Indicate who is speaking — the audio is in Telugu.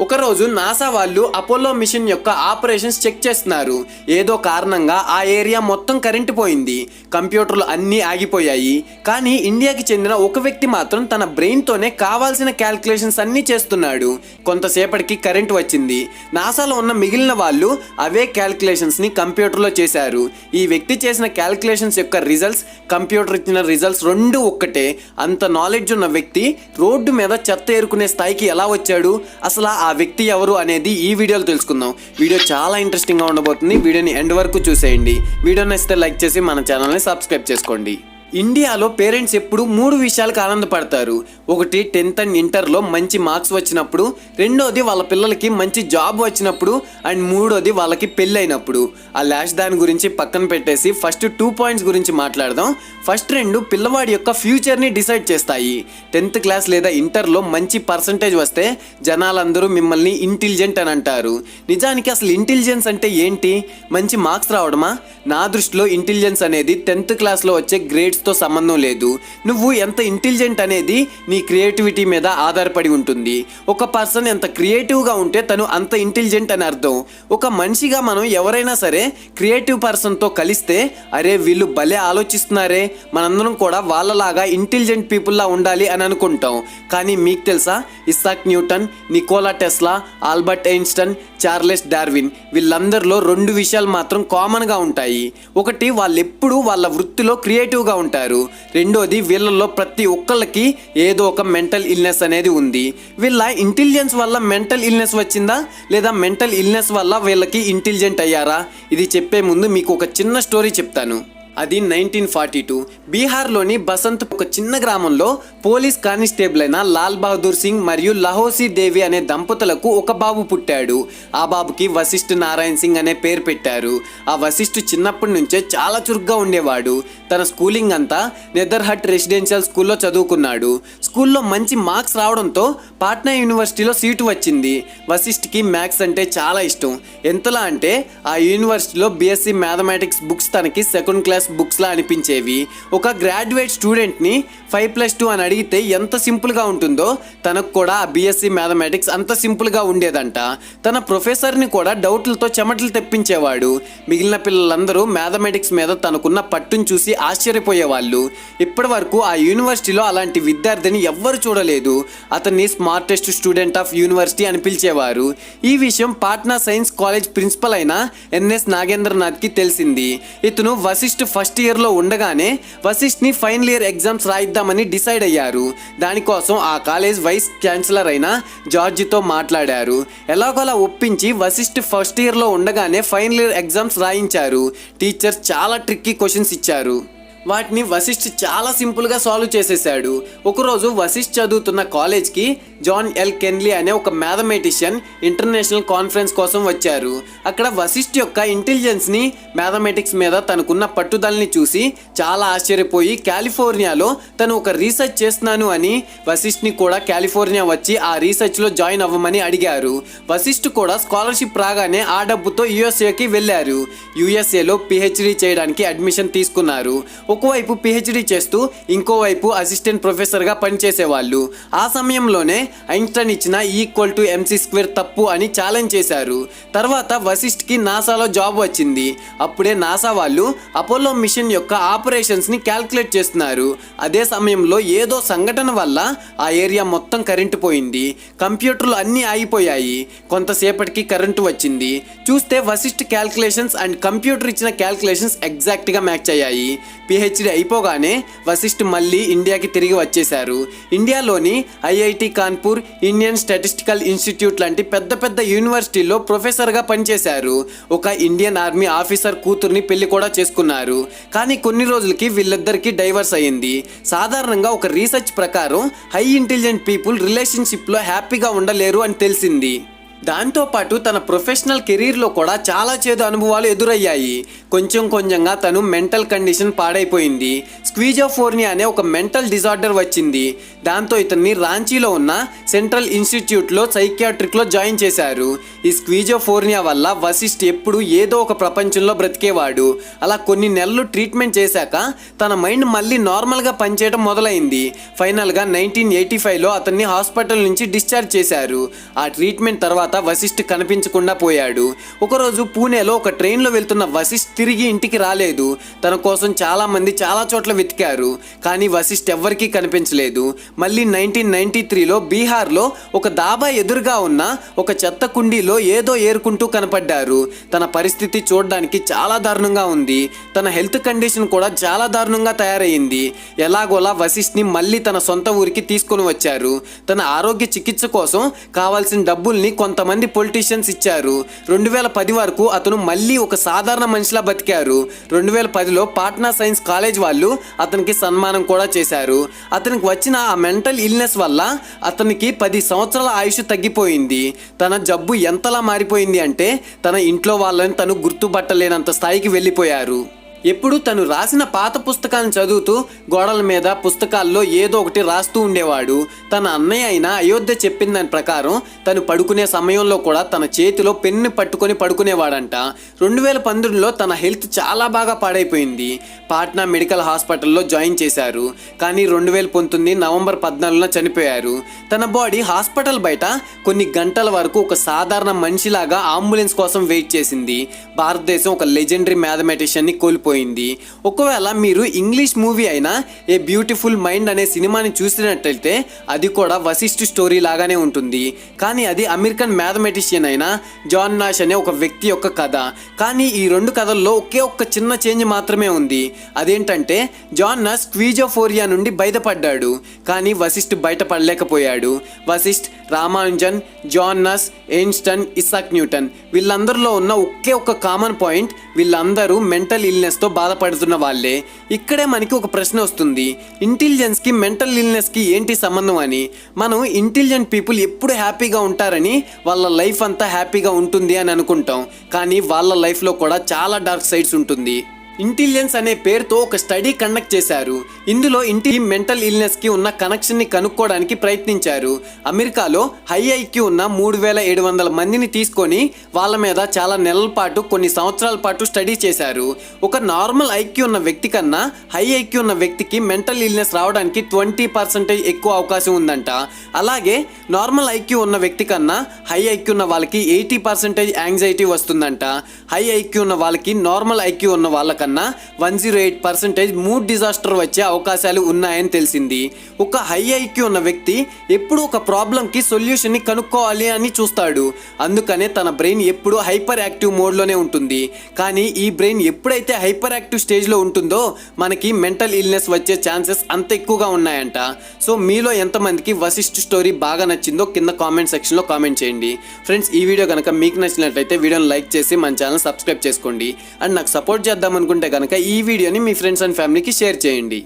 Speaker 1: ఒకరోజు నాసా వాళ్ళు అపోలో మిషన్ యొక్క ఆపరేషన్స్ చెక్ చేస్తున్నారు. ఏదో కారణంగా ఆ ఏరియా మొత్తం కరెంటు పోయింది. కంప్యూటర్లు అన్నీ ఆగిపోయాయి. కానీ ఇండియాకి చెందిన ఒక వ్యక్తి మాత్రం తన బ్రెయిన్తోనే కావాల్సిన క్యాల్కులేషన్స్ అన్నీ చేస్తున్నాడు. కొంతసేపటికి కరెంట్ వచ్చింది. నాసాలో ఉన్న మిగిలిన వాళ్ళు అవే క్యాల్కులేషన్స్ని కంప్యూటర్లో చేశారు. ఈ వ్యక్తి చేసిన క్యాల్కులేషన్స్ యొక్క రిజల్ట్స్ కంప్యూటర్ ఇచ్చిన రిజల్ట్స్ రెండు ఒక్కటే. అంత నాలెడ్జ్ ఉన్న వ్యక్తి రోడ్డు మీద చెత్త ఏరుకునే స్థాయికి ఎలా వచ్చాడు? అసలు ఆ ఆ వ్యక్తి ఎవరు అనేది ఈ వీడియోలో తెలుసుకుందాం. వీడియో చాలా ఇంట్రెస్టింగ్గా ఉండబోతుంది. వీడియోని ఎండ్ వరకు చూసేయండి. వీడియో నచ్చితే లైక్ చేసి మన ఛానల్ని సబ్స్క్రైబ్ చేసుకోండి. ఇండియాలో పేరెంట్స్ ఎప్పుడు మూడు విషయాలకు ఆనందపడతారు. ఒకటి టెన్త్ అండ్ ఇంటర్లో మంచి మార్క్స్ వచ్చినప్పుడు రెండోది వాళ్ళ పిల్లలకి మంచి జాబ్ వచ్చినప్పుడు అండ్ మూడోది వాళ్ళకి పెళ్ళి అయినప్పుడు ఆ లాస్ట్ దాని గురించి పక్కన పెట్టేసి ఫస్ట్ టూ పాయింట్స్ గురించి మాట్లాడదాం. ఫస్ట్ రెండు పిల్లవాడి యొక్క ఫ్యూచర్ని డిసైడ్ చేస్తాయి. టెన్త్ క్లాస్ లేదా ఇంటర్లో మంచి పర్సంటేజ్ వస్తే జనాలందరూ మిమ్మల్ని ఇంటెలిజెంట్ అని అంటారు. నిజానికి అసలు ఇంటెలిజెన్స్ అంటే ఏంటి? మంచి మార్క్స్ రావడమా? నా దృష్టిలో ఇంటెలిజెన్స్ అనేది టెన్త్ క్లాస్లో వచ్చే గ్రేడ్స్ గ్రేడ్స్తో సంబంధం లేదు. నువ్వు ఎంత ఇంటెలిజెంట్ అనేది నీ క్రియేటివిటీ మీద ఆధారపడి ఉంటుంది. ఒక పర్సన్ ఎంత క్రియేటివ్గా ఉంటే తను అంత ఇంటెలిజెంట్ అని అర్థం. ఒక మనిషిగా మనం ఎవరైనా సరే క్రియేటివ్ పర్సన్తో కలిస్తే అరే వీళ్ళు భలే ఆలోచిస్తున్నారే మనందరం కూడా వాళ్ళలాగా ఇంటెలిజెంట్ పీపుల్లా ఉండాలి అని అనుకుంటాం. కానీ మీకు తెలుసా? Isaac Newton Nikola Tesla Albert Einstein Charles Darwin వీళ్ళందరిలో రెండు విషయాలు మాత్రం కామన్గా ఉంటాయి. ఒకటి వాళ్ళు ఎప్పుడూ వాళ్ళ వృత్తిలో క్రియేటివ్గా ఉంటారు రెండోది వీళ్ళల్లో ప్రతి ఒక్కళ్ళకి ఏదో ఒక మెంటల్ ఇల్నెస్ అనేది ఉంది. వీళ్ళ ఇంటెలిజెన్స్ వల్ల మెంటల్ ఇల్నెస్ వచ్చిందా? లేదా మెంటల్ ఇల్నెస్ వల్ల వీళ్ళకి ఇంటెలిజెంట్ అయ్యారా? ఇది చెప్పే ముందు మీకు ఒక చిన్న స్టోరీ చెప్తాను. అది నైన్టీన్ ఫార్టీ టూ. బీహార్లోని బసంత్ ఒక చిన్న గ్రామంలో పోలీస్ కానిస్టేబుల్ అయిన లాల్ బహదూర్ సింగ్ మరియు లహోసి దేవి అనే దంపతులకు ఒక బాబు పుట్టాడు. ఆ బాబుకి వశిష్ఠ నారాయణ్ సింగ్ అనే పేరు పెట్టారు. ఆ వశిష్ఠ్ చిన్నప్పటి నుంచే చాలా చురుగ్గా ఉండేవాడు. తన స్కూలింగ్ అంతా నెదర్హట్ రెసిడెన్షియల్ స్కూల్లో చదువుకున్నాడు. స్కూల్లో మంచి మార్క్స్ రావడంతో పాట్నా యూనివర్సిటీలో సీటు వచ్చింది. వశిష్ఠ్కి మ్యాథ్స్ అంటే చాలా ఇష్టం. ఎంతలా అంటే ఆ యూనివర్సిటీలో బీఎస్సీ మ్యాథమెటిక్స్ బుక్స్ తనకి సెకండ్ క్లాస్ బుక్స్లా అనిపించేవి. ఒక గ్రాడ్యుయేట్ స్టూడెంట్ని ఫైవ్ ప్లస్ టూ అని అడిగితే ఎంత సింపుల్గా ఉంటుందో తనకు కూడా ఆ బీఎస్సీ మ్యాథమెటిక్స్ అంత సింపుల్గా ఉండేదంట. తన ప్రొఫెసర్ని కూడా డౌట్లతో చెమటలు తెప్పించేవాడు. మిగిలిన పిల్లలందరూ మ్యాథమెటిక్స్ మీద తనకున్న పట్టును చూసి ఆశ్చర్యపోయేవాళ్ళు. ఇప్పటి వరకు ఆ యూనివర్సిటీలో అలాంటి విద్యార్థిని ఎవ్వరు చూడలేదు. అతన్ని స్మార్టెస్ట్ స్టూడెంట్ ఆఫ్ యూనివర్సిటీ అని పిలిచేవారు. ఈ విషయం పాట్నా సైన్స్ కాలేజ్ ప్రిన్సిపల్ అయిన ఎన్ఎస్ నాగేంద్రనాథ్కి తెలిసింది. ఇతను వశిష్ఠ్ ఫస్ట్ ఇయర్లో ఉండగానే వశిష్ఠ్ని ఫైనల్ ఇయర్ ఎగ్జామ్స్ రాయిద్దామని డిసైడ్ అయ్యారు. దానికోసం ఆ కాలేజ్ వైస్ ఛాన్సలర్ అయిన జార్జితో మాట్లాడారు. ఎలాగోలా ఒప్పించి వశిష్ఠ్ ఫస్ట్ ఇయర్లో ఉండగానే ఫైనల్ ఇయర్ ఎగ్జామ్స్ రాయించారు. టీచర్స్ చాలా ట్రిక్కీ క్వశ్చన్స్ ఇచ్చారు. వాటిని వశిష్ఠ్ చాలా సింపుల్గా సాల్వ్ చేసేసాడు. ఒకరోజు వశిష్ఠ్ చదువుతున్న కాలేజ్కి జాన్ ఎల్ కెన్లీ అనే ఒక మ్యాథమెటిషియన్ ఇంటర్నేషనల్ కాన్ఫరెన్స్ కోసం వచ్చారు. అక్కడ వశిష్ఠ్ యొక్క ఇంటెలిజెన్స్ని మ్యాథమెటిక్స్ మీద తనకున్న పట్టుదలని చూసి చాలా ఆశ్చర్యపోయి కాలిఫోర్నియాలో తను ఒక రీసెర్చ్ చేస్తున్నాను అని వశిష్ఠ్ని కూడా కాలిఫోర్నియా వచ్చి ఆ రీసెర్చ్లో జాయిన్ అవ్వమని అడిగారు. వశిష్ఠ్ కూడా స్కాలర్షిప్ రాగానే ఆ డబ్బుతో యుఎస్ఏకి వెళ్ళారు. యుఎస్ఏలో పిహెచ్డి చేయడానికి అడ్మిషన్ తీసుకున్నారు. ఒకవైపు పిహెచ్డి చేస్తూ ఇంకోవైపు అసిస్టెంట్ ప్రొఫెసర్గా పనిచేసేవాళ్ళు. ఆ సమయంలోనే ఐన్స్టైన్ ఇచ్చిన ఈక్వల్ టు ఎంసీ స్క్వేర్ తప్పు అని ఛాలెంజ్ చేశారు. తర్వాత వశిష్ఠ్కి నాసాలో జాబ్ వచ్చింది. అప్పుడే నాసా వాళ్ళు అపోలో మిషన్ యొక్క ఆపరేషన్స్ని క్యాల్కులేట్ చేస్తున్నారు. అదే సమయంలో ఏదో సంఘటన వల్ల ఆ ఏరియా మొత్తం కరెంటు పోయింది. కంప్యూటర్లు అన్నీ ఆగిపోయాయి. కొంతసేపటికి కరెంటు వచ్చింది. చూస్తే వశిష్ఠ్ క్యాల్కులేషన్స్ అండ్ కంప్యూటర్ ఇచ్చిన క్యాల్కులేషన్స్ ఎగ్జాక్ట్గా మ్యాచ్ అయ్యాయి. పిహెచ్డి అయిపోగానే వశిష్ఠ్ మళ్ళీ ఇండియాకి తిరిగి వచ్చేశారు. ఇండియాలోని IIT Kanpur Indian statistical institute లాంటి పెద్ద పెద్ద యూనివర్సిటీల్లో ప్రొఫెసర్గా పనిచేశారు. ఒక ఇండియన్ ఆర్మీ ఆఫీసర్ కూతుర్ని పెళ్ళి కూడా చేసుకున్నారు. కానీ కొన్ని రోజులకి వీళ్ళిద్దరికీ డైవర్స్ అయ్యింది సాధారణంగా ఒక రీసెర్చ్ ప్రకారం హై ఇంటెలిజెంట్ పీపుల్ రిలేషన్షిప్లో హ్యాపీగా ఉండలేరు అని తెలిసింది. దాంతోపాటు తన ప్రొఫెషనల్ కెరీర్లో కూడా చాలా చేదు అనుభవాలు ఎదురయ్యాయి. కొంచెం కొంచెంగా తను మెంటల్ కండిషన్ పాడైపోయింది. స్క్వీజోఫోర్నియా అనే ఒక మెంటల్ డిజార్డర్ వచ్చింది. దాంతో ఇతన్ని రాంచీలో ఉన్న సెంట్రల్ ఇన్స్టిట్యూట్లో సైకియాట్రిక్లో జాయిన్ చేశారు. ఈ స్క్వీజోఫోర్నియా వల్ల వశిష్ఠ్ ఎప్పుడు ఏదో ఒక ప్రపంచంలో బ్రతికేవాడు. అలా కొన్ని నెలలు ట్రీట్మెంట్ చేశాక తన మైండ్ మళ్ళీ నార్మల్గా పనిచేయడం మొదలైంది. ఫైనల్గా నైన్టీన్ ఎయిటీ ఫైవ్లో అతన్ని హాస్పిటల్ నుంచి డిశ్చార్జ్ చేశారు. ఆ ట్రీట్మెంట్ తర్వాత వశిష్ఠ్ కనిపించకుండా పోయాడు. ఒకరోజు పూణేలో ఒక ట్రైన్లో వెళ్తున్న వశిష్ఠ్ తిరిగి ఇంటికి రాలేదు. తన కోసం చాలామంది చాలా చోట్ల వెతికారు కానీ వశిష్ఠ్ ఎవ్వరికీ కనిపించలేదు. మళ్ళీ నైన్టీన్ నైన్టీ త్రీలో బీహార్లో ఒక దాబా ఎదురుగా ఉన్న ఒక చెత్త కుండీలో ఏదో ఏరుకుంటూ కనపడ్డారు. తన పరిస్థితి చూడడానికి చాలా దారుణంగా ఉంది. తన హెల్త్ కండిషన్ కూడా చాలా దారుణంగా తయారైంది. ఎలాగోలా వశిష్ఠ్ని మళ్ళీ తన సొంత ఊరికి తీసుకొని వచ్చారు. తన ఆరోగ్య చికిత్స కోసం కావాల్సిన డబ్బుల్ని కొంత కొంతమంది పొలిటీషియన్స్ ఇచ్చారు. రెండు వేల పది వరకు అతను మళ్ళీ ఒక సాధారణ మనిషిలా బతికారు. రెండు వేల పదిలో పాట్నా సైన్స్ కాలేజ్ వాళ్ళు అతనికి సన్మానం కూడా చేశారు. అతనికి వచ్చిన ఆ మెంటల్ ఇల్నెస్ వల్ల అతనికి పది సంవత్సరాల ఆయుష్ తగ్గిపోయింది. తన జబ్బు ఎంతలా మారిపోయింది అంటే తన ఇంట్లో వాళ్ళని తను గుర్తుపట్టలేనంత స్థాయికి వెళ్ళిపోయారు. ఎప్పుడు తను రాసిన పాత పుస్తకాలను చదువుతూ గోడల మీద పుస్తకాల్లో ఏదో ఒకటి రాస్తూ ఉండేవాడు. తన అన్నయ్య అయిన అయోధ్య చెప్పిన దాని ప్రకారం తను పడుకునే సమయంలో కూడా తన చేతిలో పెన్ను పట్టుకొని పడుకునేవాడంట. రెండు వేల పంతొమ్మిదిలో తన హెల్త్ చాలా బాగా పాడైపోయింది. పాట్నా మెడికల్ హాస్పిటల్లో జాయిన్ చేశారు. కానీ రెండు వేల పంతొమ్మిది నవంబర్ పద్నాలుగున చనిపోయారు. తన బాడీ హాస్పిటల్ బయట కొన్ని గంటల వరకు ఒక సాధారణ మనిషిలాగా అంబులెన్స్ కోసం వెయిట్ చేసింది. భారతదేశం ఒక లెజెండరీ మ్యాథమెటిషియన్ని కోల్పోయింది. ఒకవేళ మీరు ఇంగ్లీష్ మూవీ అయిన ఏ బ్యూటిఫుల్ మైండ్ అనే సినిమాని చూసినట్లయితే అది కూడా వశిష్ఠ స్టోరీ లాగానే ఉంటుంది. కానీ అది అమెరికన్ మ్యాథమెటిషియన్ అయిన జాన్ నాష్ అనే ఒక వ్యక్తి యొక్క కథ. కానీ ఈ రెండు కథల్లో ఒకే ఒక్క చిన్న చేంజ్ మాత్రమే ఉంది. అదేంటంటే జాన్నస్ నాష్ క్వీజోఫోరియా నుండి బయటపడ్డాడు కానీ Vashisht బయటపడలేకపోయాడు. Vashisht Ramanujan John Nash Einstein Isaac Newton వీళ్ళందరిలో ఉన్న ఒకే ఒక కామన్ పాయింట్ వీళ్ళందరూ మెంటల్ ఇల్నెస్తో బాధపడుతున్న వాళ్ళే. ఇక్కడే మనకి ఒక ప్రశ్న వస్తుంది ఇంటెలిజెన్స్కి మెంటల్ ఇల్నెస్కి ఏంటి సంబంధం అని? మనం ఇంటెలిజెంట్ పీపుల్ ఎప్పుడు హ్యాపీగా ఉంటారని వాళ్ళ లైఫ్ అంతా హ్యాపీగా ఉంటుంది అని అనుకుంటాం కానీ వాళ్ళ లైఫ్లో కూడా చాలా డార్క్ సైడ్స్ ఉంటుంది. ఇంటెలిజెన్స్ అనే పేరుతో ఒక స్టడీ కండక్ట్ చేశారు. ఇందులో ఇంటి మెంటల్ ఇల్నెస్కి ఉన్న కనెక్షన్ని కనుక్కోవడానికి ప్రయత్నించారు. అమెరికాలో హై ఐక్యూ ఉన్న మూడు వేల ఏడు వందల మందిని తీసుకొని వాళ్ళ మీద చాలా నెలల పాటు కొన్ని సంవత్సరాల పాటు స్టడీ చేశారు. ఒక నార్మల్ ఐక్యూ ఉన్న వ్యక్తి కన్నా హై ఐక్యూ ఉన్న వ్యక్తికి మెంటల్ ఇల్నెస్ రావడానికి ట్వంటీ పర్సెంటేజ్ ఎక్కువ అవకాశం ఉందంట. అలాగే నార్మల్ ఐక్యూ ఉన్న వ్యక్తి కన్నా హై ఐక్యూ ఉన్న వాళ్ళకి ఎయిటీ పర్సెంటేజ్ యాంగ్జైటీ వస్తుందంట. హై ఐక్యూ ఉన్న వాళ్ళకి నార్మల్ ఐక్యూ ఉన్న వాళ్ళకన్నా one zero eight percentage mood disaster వచ్చే అవకాశాలు ఉన్నాయని తెలిసింది. ఒక హై ఐక్యూ ఉన్న వ్యక్తి ఎప్పుడు ఒక ప్రాబ్లంకి సొల్యూషన్ని కనుక్కోవాలి అని చూస్తాడు. అందుకనే తన బ్రెయిన్ ఎప్పుడూ హైపర్ యాక్టివ్ మోడ్లోనే ఉంటుంది. కానీ ఈ బ్రెయిన్ ఎప్పుడైతే హైపర్ యాక్టివ్ స్టేజ్లో ఉంటుందో మనకి మెంటల్ ఇల్నెస్ వచ్చే ఛాన్సెస్ అంత ఎక్కువగా ఉన్నాయంట. సో మీలో ఎంతమందికి వశిష్ఠ స్టోరీ బాగా నచ్చిందో కింద కామెంట్ సెక్షన్లో కామెంట్ చేయండి. ఫ్రెండ్స్ ఈ వీడియో కనుక మీకు నచ్చినట్లయితే వీడియోని లైక్ చేసి మన ఛానల్ సబ్స్క్రైబ్ చేసుకోండి. అండ్ నాకు సపోర్ట్ చేద్దాం అనుకుంటే కనుక ఈ వీడియోని మీ ఫ్రెండ్స్ అండ్ ఫ్యామిలీకి షేర్ చేయండి.